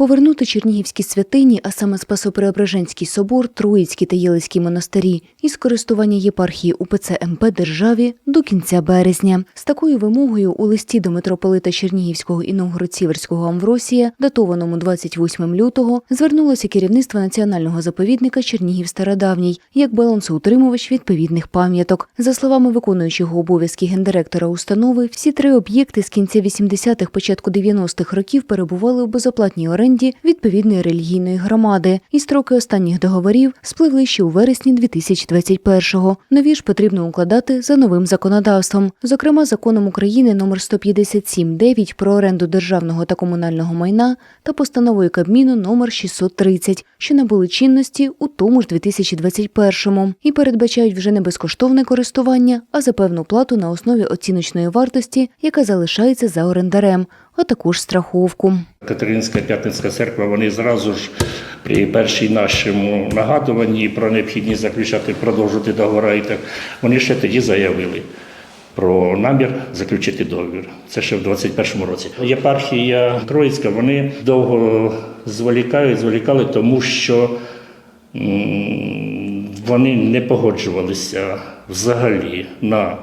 Повернути чернігівські святині, а саме Спасо-Преображенський собор, Троїцький та Єлицький монастирі із користування єпархії УПЦ МП державі до кінця березня. З такою вимогою у листі до митрополита Чернігівського і Новгород-Сіверського Амвросія, датованому 28 лютого, звернулося керівництво національного заповідника Чернігів Стародавній як балансоутримувач відповідних пам'яток. За словами виконуючого обов'язки гендиректора установи, всі три об'єкти з кінця 80-х, початку 90-х років перебували у безоплатній оренді відповідної релігійної громади, і строки останніх договорів спливли ще у вересні 2021-го. Нові ж потрібно укладати за новим законодавством, зокрема законом України номер 157.9 про оренду державного та комунального майна та постановою Кабміну номер 630, що набули чинності у тому ж 2021-му і передбачають вже не безкоштовне користування, а за певну плату на основі оціночної вартості, яка залишається за орендарем, а також страховку. Катеринська П'ятницька церква, вони зразу ж при першій нашому нагадуванні про необхідність заключати, продовжити договори, і так, вони ще тоді заявили про намір заключити договір. Це ще в 21-му році. Єпархія Троїцька, вони довго зволікають, зволікали, тому що вони не погоджувалися взагалі на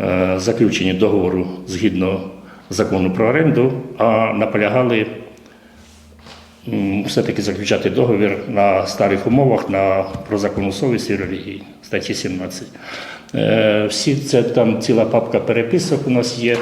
е, заключення договору згідно закону про оренду, а наполягали все-таки заключати договір на старих умовах на про законну совість і релігії, статті 17. Е, Всі це там ціла папка переписок у нас є.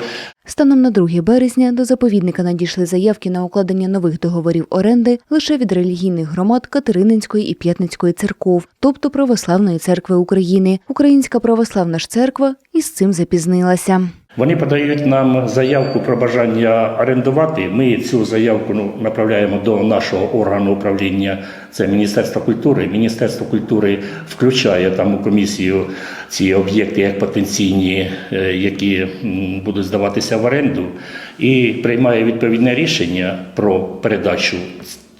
Станом на 2 березня до заповідника надійшли заявки на укладення нових договорів оренди лише від релігійних громад Катерининської і П'ятницької церков, тобто Православної церкви України. Українська православна ж церква із цим запізнилася. Вони подають нам заявку про бажання орендувати. Ми цю заявку ну, направляємо до нашого органу управління, це Міністерство культури. Міністерство культури включає там у комісію ці об'єкти як потенційні, е, які будуть здаватися в оренду, і приймає відповідне рішення про передачу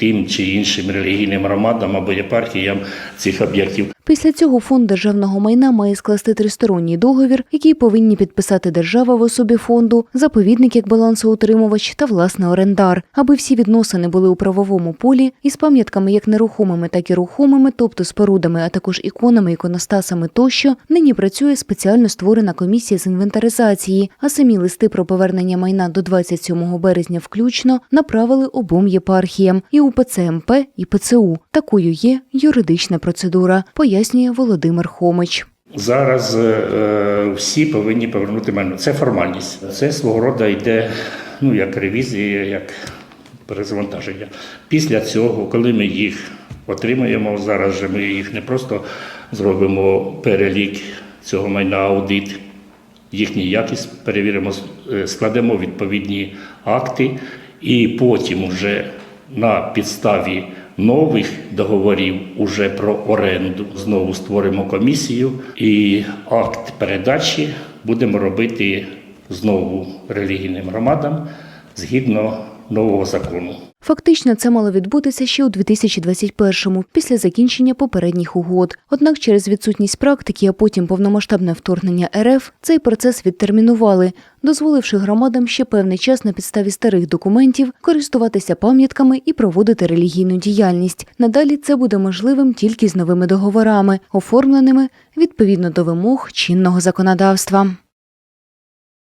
тим чи іншим релігійним громадам або єпархіям цих об'єктів. Після цього фонд державного майна має скласти тристоронній договір, який повинні підписати держава в особі фонду, заповідник як балансоутримувач та власне орендар, аби всі відносини були у правовому полі із пам'ятками як нерухомими, так і рухомими, тобто спорудами, а також іконами, іконостасами тощо. Нині працює спеціально створена комісія з інвентаризації, а самі листи про повернення майна до 27 березня включно направили обом єпархіям і УПЦ МП, і ПЦУ. Такою є юридична процедура, пояснює Володимир Хомич. Зараз е, всі повинні повернути майно. Це формальність. Це свого роду йде ну, як ревізія, як перезавантаження. Після цього, коли ми їх отримаємо, зараз же ми їх не просто зробимо перелік цього майна аудит, їхню якість перевіримо, е, складемо відповідні акти, і потім вже на підставі нових договорів уже про оренду. Знову створимо комісію і акт передачі будемо робити знову релігійним громадам згідно нового закону. Фактично, це мало відбутися ще у 2021-му, після закінчення попередніх угод. Однак через відсутність практики, а потім повномасштабне вторгнення РФ, цей процес відтермінували, дозволивши громадам ще певний час на підставі старих документів користуватися пам'ятками і проводити релігійну діяльність. Надалі це буде можливим тільки з новими договорами, оформленими відповідно до вимог чинного законодавства.